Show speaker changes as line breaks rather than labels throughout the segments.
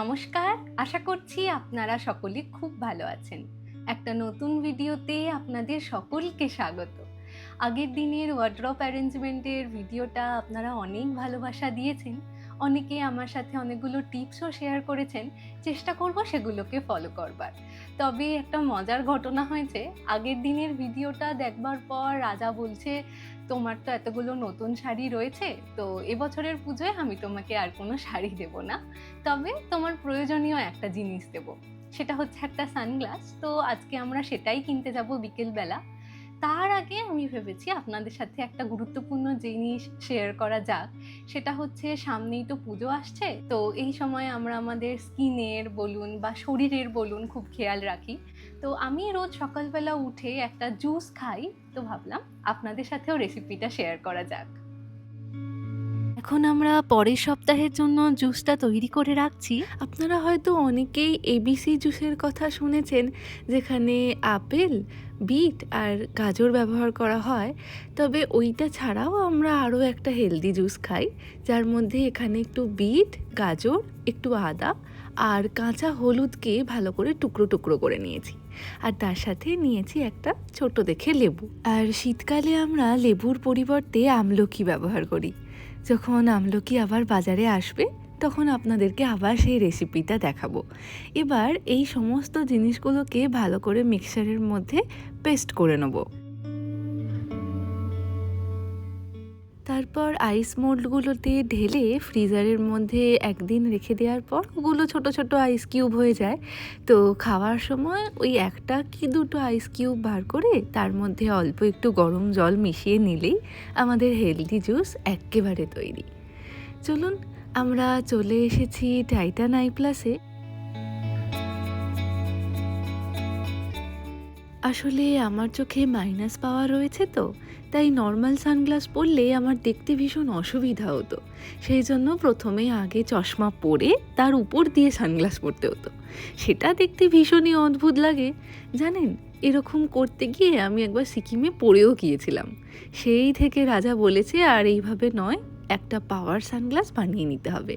নমস্কার, আশা করছি আপনারা সকলে খুব ভালো আছেন। একটা নতুন ভিডিওতে আপনাদের সকলকে স্বাগত। আগের দিনের ওয়ার্ড্রপ অ্যারেঞ্জমেন্টের ভিডিওটা আপনারা অনেক ভালোবাসা দিয়েছেন। অনেকে আমার সাথে অনেকগুলো টিপসও শেয়ার করেছেন। চেষ্টা করব সেগুলোকে ফলো করবার। তবে একটা মজার ঘটনা হয়েছে, আগের দিনের ভিডিওটা দেখবার পর রাজা বলছে তোমার তো এতগুলো নতুন শাড়ি রয়েছে, তো এবছরের পুজোয় আমি তোমাকে আর কোনো শাড়ি দেব না। তবে তোমার প্রয়োজনীয় একটা জিনিস দেব, সেটা হচ্ছে একটা সানগ্লাস। তো আজকে আমরা সেটাই কিনতে যাব বিকেলবেলা। তার আগে আমি ভেবেছি আপনাদের সাথে একটা গুরুত্বপূর্ণ জিনিস শেয়ার করা যাক। সেটা হচ্ছে সামনেই তো পুজো আসছে, তো এই সময় আমরা আমাদের স্কিনের বলুন বা শরীরের বলুন খুব খেয়াল রাখি। তো আমি রোজ সকালবেলা উঠে একটা জুস খাই, তো ভাবলাম আপনাদের সাথেও রেসিপিটা শেয়ার করা যাক। এখন আমরা পরের সপ্তাহের জন্য জুসটা তৈরি করে রাখছি। আপনারা হয়তো অনেকেই এবিসি জুসের কথা শুনেছেন, যেখানে আপেল, বিট আর গাজর ব্যবহার করা হয়। তবে ওইটা ছাড়াও আমরা আরও একটা হেলদি জুস খাই, যার মধ্যে এখানে একটু বিট, গাজর, একটু আদা আর কাঁচা হলুদকে ভালো করে টুকরো টুকরো করে নিয়েছি। আর তার সাথে নিয়েছি একটা ছোট দেখে লেবু। আর শীতকালে আমরা লেবুর পরিবর্তে আমলকি ব্যবহার করি। যখন আমলকি আবার বাজারে আসবে, তখন আপনাদেরকে আবার সেই রেসিপিটা দেখাবো। এবার এই সমস্ত জিনিসগুলোকে ভালো করে মিক্সারের মধ্যে পেস্ট করে নেব। তারপর আইস মোল্ডগুলোতে ঢেলে ফ্রিজারের মধ্যে একদিন রেখে দেওয়ার পর ওগুলো ছোট ছোট আইস কিউব হয়ে যায়। তো খাওয়ার সময় ওই একটা কি দুটো আইস কিউব বার করে তার মধ্যে অল্প একটু গরম জল মিশিয়ে নিলেই আমাদের হেলদি জুস এক্কেবারে তৈরি। চলুন, আমরা চলে এসেছি টাইটান আই প্লাসে আসলে আমার চোখে মাইনাস পাওয়া রয়েছে তো, তাই নর্মাল সানগ্লাস পরলে আমার দেখতে ভীষণ অসুবিধা হতো। সেই জন্য প্রথমে আগে চশমা পরে তার উপর দিয়ে সানগ্লাস পরতে হতো। সেটা দেখতে ভীষণই অদ্ভুত লাগে। জানেন, এরকম করতে গিয়ে আমি একবার সিকিমে পড়েও গিয়েছিলাম। সেই থেকে রাজা বলেছে, আর এইভাবে নয়, একটা পাওয়ার সানগ্লাস বানিয়ে নিতে হবে।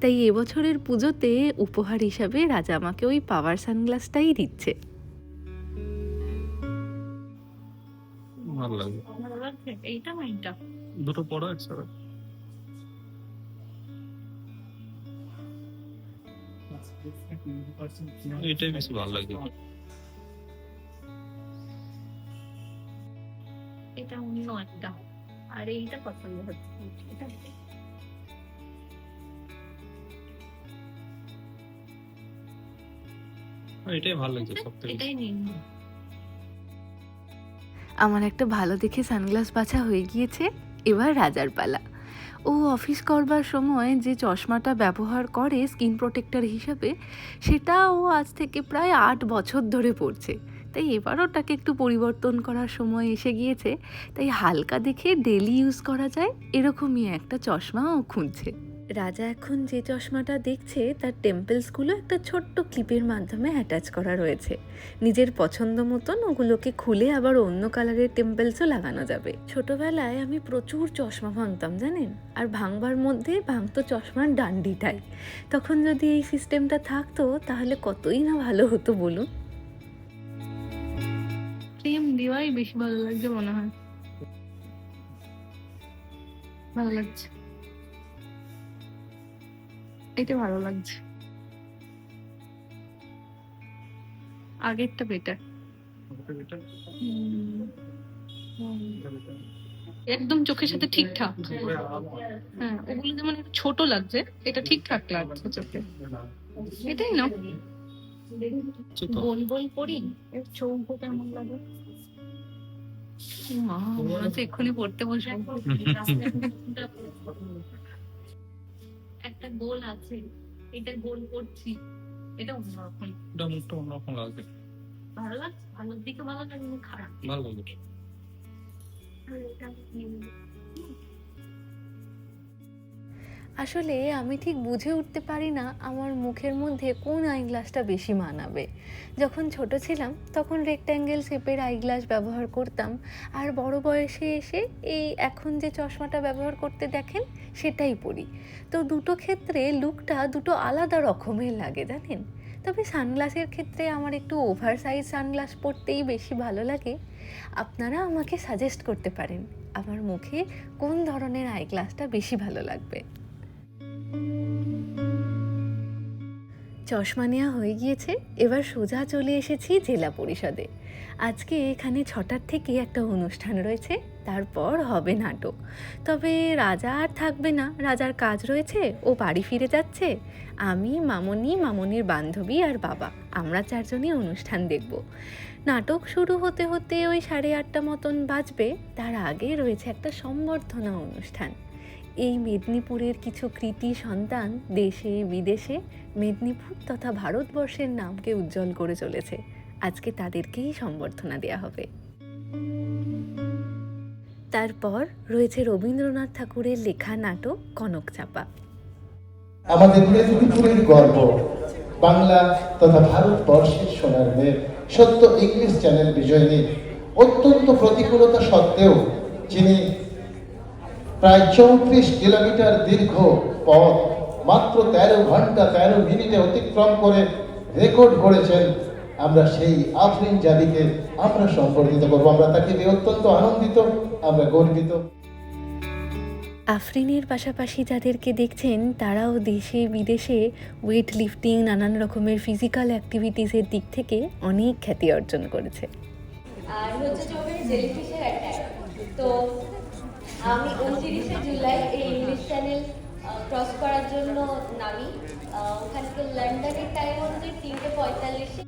তাই এবছরের পুজোতে উপহার হিসাবে রাজা আমাকে ওই পাওয়ার সানগ্লাসটাই দিচ্ছে।
ভালো লাগে।
ভালো লাগছে? এইটা না এইটা?
দুটো পড়া একসাথে। এটাই বেশি ভালো লাগে।
এটা অন্য একটা। আর এইটা পছন্দ হচ্ছে। এটা
এটাই ভালো লাগছে সব থেকে
এটাই নিন
আমার একটা ভালো দেখে সানগ্লাস বাছা হয়ে গিয়েছে, এবার রাজার পালা। ও অফিস করবার সময় যে চশমাটা ব্যবহার করে স্কিন প্রোটেক্টর হিসাবে সেটা ও আজ থেকে প্রায় আট বছর ধরে পড়ছে। তাই এবার ওটাকে একটু পরিবর্তন করার সময় এসে গিয়েছে। তাই হালকা দেখে ডেলি ইউজ করা যায়, এরকমই একটা চশমা ও খুঁজছে। রাজা এখন যে চশমাটা দেখছে, তার টেম্পলসগুলো একটা ছোট্ট ক্লিপের মাধ্যমে অ্যাটাচ করা রয়েছে। নিজের পছন্দ মতন ওগুলোকে খুলে আবার অন্য কালারের টেম্পলসও লাগানো যাবে। ছোটবেলায় আমি প্রচুর চশমা ভাঙতাম, জানেন? আর ভাঙবার মধ্যে ভাঙতো চশমার ডান্ডিটাই। তখন যদি এই সিস্টেমটা থাকতো, তাহলে কতই না ভালো হতো, বলুন?
দেওয়াই বেশি ভালো লাগছে মনে হয়। ভালো লাগছে। এটা ভালো লাগছে। আগেরটা বেটার একদম চোখের সাথে ঠিকঠাক। হ্যাঁ ওগুলো যেমন একটু ছোট লাগছে এটা ঠিকঠাক লাগছে চোখে। এটাই না। গোল গোল করি এর চৌকো কেমন লাগে? মা মনে হচ্ছে এক্ষুনি পড়তে বসে একটা গোল আছে এটা গোল করছি এটা অন্যরকম।
এটা মুখটা অন্যরকম লাগবে
ভালো লাগছে? ভালোর দিকে ভালো লাগছে খারাপ?
ভালো
আসলে আমি ঠিক বুঝে উঠতে পারি না আমার মুখের মধ্যে কোন আইগ্লাসটা বেশি মানাবে। যখন ছোট ছিলাম, তখন রেক্ট্যাঙ্গেল শেপের আইগ্লাস ব্যবহার করতাম। আর বড় বয়সে এসে এই এখন যে চশমাটা ব্যবহার করতে দেখেন, সেটাই পরি। তো দুটো ক্ষেত্রে লুকটা দুটো আলাদা রকমের লাগে, জানেন? তবে সানগ্লাসের ক্ষেত্রে আমার একটু ওভার সাইজ সানগ্লাস পরতেই বেশি ভালো লাগে। আপনারা আমাকে সাজেস্ট করতে পারেন, আমার মুখে কোন ধরনের আইগ্লাসটা বেশি ভালো লাগবে। চশমা নেওয়া হয়ে গিয়েছে, এবার সোজা চলে এসেছি জেলা পরিষদে। আজকে এখানে ছটার থেকে একটা অনুষ্ঠান রয়েছে, তারপর হবে নাটক। তবে রাজা আর থাকবে না, রাজার কাজ রয়েছে, ও বাড়ি ফিরে যাচ্ছে। আমি, মামনি, মামনির বান্ধবী আর বাবা, আমরা চারজনই অনুষ্ঠান দেখব। নাটক শুরু হতে হতে ওই সাড়ে আটটা মতন বাজবে, তার আগে রয়েছে একটা সম্বর্ধনা অনুষ্ঠান। এই মেদিনীপুরের কিছু কৃতি সন্তান দেশে, বিদেশে মেদিনীপুর তথা ভারতবর্ষের নামকে উজ্জ্বল করে চলেছে। আজকে তাদেরকেই সম্বর্ধনা দেওয়া হবে। তারপর রয়েছে রবীন্দ্রনাথ ঠাকুরের লেখা নাটক কনক চাপা।
আমাদের মেদিনীপুরের গর্ব বাংলা তথা ভারতবর্ষের সোনার মেয়ে, সত্য ইংলিশ চ্যানেল বিজয়িনী, অত্যন্ত প্রতিকূলতা সত্ত্বেও যিনি প্রায় চৌত্রিশ কিলোমিটার দীর্ঘ পথ। মাত্র তেরো ঘণ্টা তেরো মিনিটে অতিক্রম করে রেকর্ড করেছেন আমরা সেই আফরিন জাতিকে আমরা সম্পর্কিত করব। আমরা তাকে নিয়ে অত্যন্ত আনন্দিত আমরা গর্বিত।
আফরিনের পাশাপাশি যাদেরকে দেখছেন তারাও দেশে বিদেশে ওয়েট লিফটিং নানান রকমের ফিজিক্যাল অ্যাক্টিভিটিসের দিক থেকে অনেক খ্যাতি অর্জন করেছে।
আর হচ্ছে চোখের জেলিফিশের অ্যাটাক তো আমি উনত্রিশে জুলাই এই ইংলিশ চ্যানেল ক্রস করার জন্য নামি। ওখানে লন্ডনের টাইম হচ্ছে তিনটে পঁয়তাল্লিশে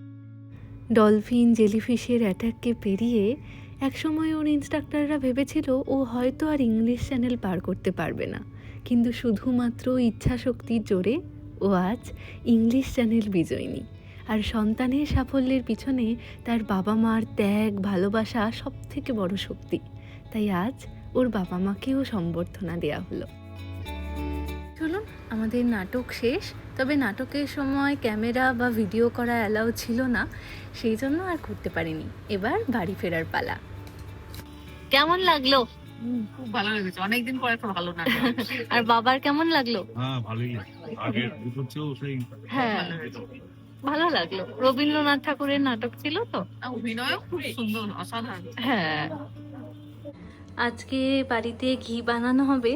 ডলফিন জেলিফিশের অ্যাটাককে পেরিয়ে একসময় ওর ইনস্ট্রাক্টররা ভেবেছিল ও হয়তো আর ইংলিশ চ্যানেল পার করতে পারবে না। কিন্তু শুধুমাত্র ইচ্ছা শক্তির জোরে ও আজ ইংলিশ চ্যানেল বিজয়িনী আর সন্তানের সাফল্যের পিছনে তার বাবা মার ত্যাগ, ভালোবাসা সব থেকে বড় শক্তি। তাই আজ ওর বাবা মাকেও সম্বর্ধনা দেওয়া হলো। চলুন আমাদের নাটক শেষ তবে নাটকের সময় ক্যামেরা বা ভিডিও করা অ্যালাউ ছিল না সেই জন্য আর করতে পারিনি। এবার বাড়ি ফেরার পালা। কেমন লাগল?
খুব ভালো লেগেছে। অনেকদিন পরে একটা ভালো নাটক।
আর বাবার কেমন লাগল?
হ্যাঁ ভালোই আগের দুটো সেই
হ্যাঁ। ভালো লাগল। রবীন্দ্রনাথ ঠাকুরের নাটক ছিল তো?
আর অভিনয়ও খুব সুন্দর অসাধারণ।
হ্যাঁ। আজকে বাড়িতে ঘি বানানো হবে।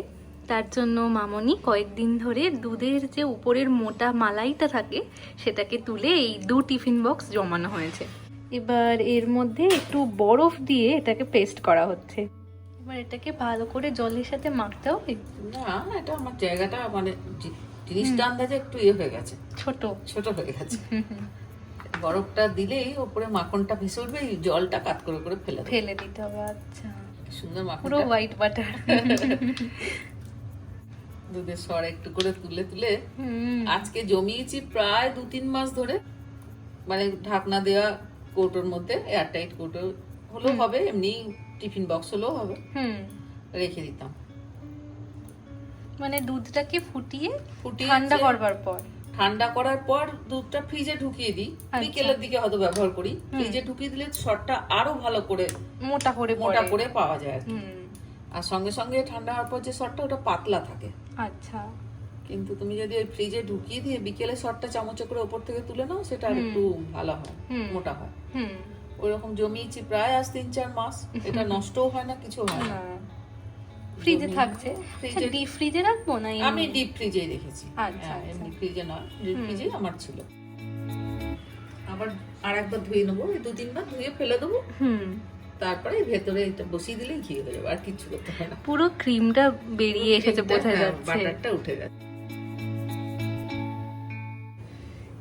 তার জন্য মামনি কয়েকদিন ধরে দুধের যে উপরের মোটা মালাইটা থাকে সেটাকে তুলে এই দু টিফিন বক্স জমানো হয়েছে। এবার এর মধ্যে একটু বরফ দিয়ে এটাকে পেস্ট করা হচ্ছে। এবার এটাকে ভালো করে জলের সাথে মাখতে হবে।
না এটা আমার জায়গাটা মানে জিনিসটা আন্দাজে একটু ইয়ে হয়ে গেছে।
ছোট।
ছোট হয়ে গেছে। বরফটা দিলেই ওপরে মাখনটা ভেসে উঠবে জলটা কাত করে করে ফেলে
ফেলে দিতে হবে আচ্ছা।
সুন্দর
পুরো হোয়াইট বাটার
দুধের সর একটু করে তুলে তুলে আজকে জমিয়েছি প্রায় দু তিন মাস ধরে। মানে ঢাকনা দেওয়া কৌটোর মধ্যে এয়ারটাইট কৌটো হলেও হবে এমনি টিফিন বক্স হলেও হবে।
হুম।
রেখে দিতাম।
মানে দুধটাকে ফুটিয়ে
ফুটিয়ে
ঠান্ডা করবার পর।
ঠান্ডা করার পর দুধটা ফ্রিজে ঢুকিয়ে দিই।
আচ্ছা।
বিকেলের দিকে হয়তো ব্যবহার করি। ফ্রিজে ঢুকিয়ে দিলে শটটা আরও ভালো করে
মোটা করে
মোটা করে পাওয়া যায় আর সঙ্গে সঙ্গে ঠান্ডা হওয়ার পর যে শটটা ওটা পাতলা থাকে।
আচ্ছা।
কিন্তু তুমি যদি ওই ফ্রিজে ঢুকিয়ে দিয়ে বিকেলে শটটা চামচে করে ওপর থেকে তুলে নাও সেটা আর একটু ভালো হয়। মোটা হয়।
হুম।
ওইরকম জমিয়েছি প্রায় আজ তিন চার মাস। এটা নষ্টও হয় না কিছু হয় না।
ফ্রিজে থাকছে।
ফ্রিজে-
ডিপ ফ্রিজে রাখব না
আমি ডিপ ফ্রিজেই রেখেছি।
আচ্ছা,
হ্যাঁ,
আচ্ছা।
এমনি ফ্রিজে নয় ডিপ
হুম।
ফ্রিজেই আমার ছিল। আবার আর একবার ধুয়ে নেব এই দু তিনবার ধুয়ে ফেলে দেবো।
হুম।
তারপরে ভেতরে এটা বসিয়ে দিলেই ঘি হয়ে যাবে আর কিচ্ছু করতে হয় না।
পুরো ক্রিমটা বেরিয়ে এসেছে বোঝা
হ্যাঁ,
যাচ্ছে।
বাটারটা উঠে গেছে।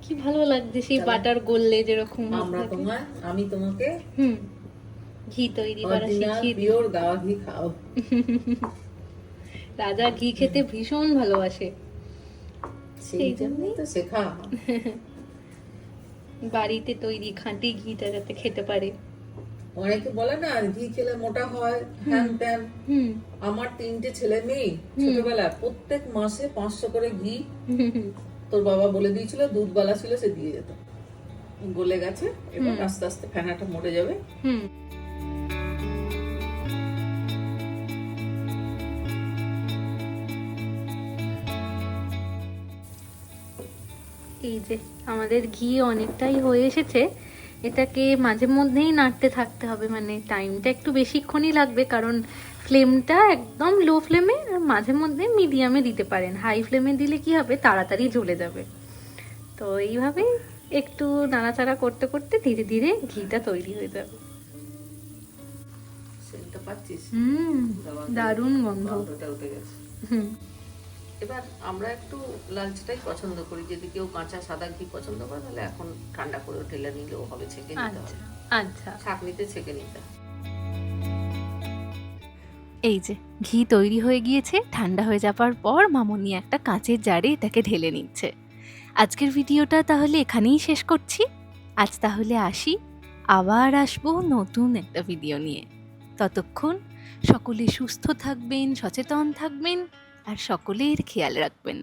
কি ভালো লাগছে সেই বাটার গললে যেরকম
আমরা। তোমার আমি তোমাকে
হুম। ঘি তৈরি করা শিখিয়ে দিই।
পিওর গাওয়া ঘি খাও।
রাজা ঘি খেতে ভীষণ ভালোবাসে।
সেই জন্যই তো শেখা।
বাড়িতে তৈরি খাঁটি ঘিটা যাতে খেতে পারে।
অনেকে বলে না ঘি খেলে মোটা হয় হ্যান ত্যান। আমার তিনটে ছেলে মেয়ে ছোটবেলায় প্রত্যেক মাসে পাঁচশো করে ঘি তোর বাবা বলে দিয়েছিল দুধ বালা ছিল সে দিয়ে যেত। গলে গেছে এবার আস্তে আস্তে ফেনাটা মরে যাবে।
হুম। এই যে আমাদের ঘি অনেকটাই হয়ে এসেছে এটাকে মাঝে মধ্যেই নাড়তে থাকতে হবে মানে টাইমটা একটু বেশিক্ষণই লাগবে কারণ ফ্লেমটা একদম লো ফ্লেমে আর মাঝে মধ্যে মিডিয়ামে দিতে পারেন। হাই ফ্লেমে দিলে কি হবে? তাড়াতাড়ি জ্বলে যাবে। তো এইভাবে একটু নাড়াচাড়া করতে করতে ধীরে ধীরে ঘিটা তৈরি হয়ে যাবে। হুম দারুণ গন্ধ। হুম।
এবার আমরা একটু লালচাটাই পছন্দ করি। যদি কেউ কাঁচা সাদা ঘি পছন্দ করে তাহলে এখন ঠান্ডা করে ঢেলে নিলেও হবে ছেঁকে নিতে
আচ্ছা
হবে
আচ্ছা
ছাঁকনিতে ছেঁকে নিতে হবে।
এই যে ঘি তৈরি হয়ে গিয়েছে ঠান্ডা হয়ে যাবার পর মামনি একটা কাঁচের জারে এটাকে ঢেলে নিচ্ছে। আজকের ভিডিওটা তাহলে এখানেই শেষ করছি। আজ তাহলে আসি আবার আসব নতুন একটা ভিডিও নিয়ে। ততক্ষণ সকলে সুস্থ থাকবেন সচেতন থাকবেন। আর সকলের খেয়াল রাখবেন।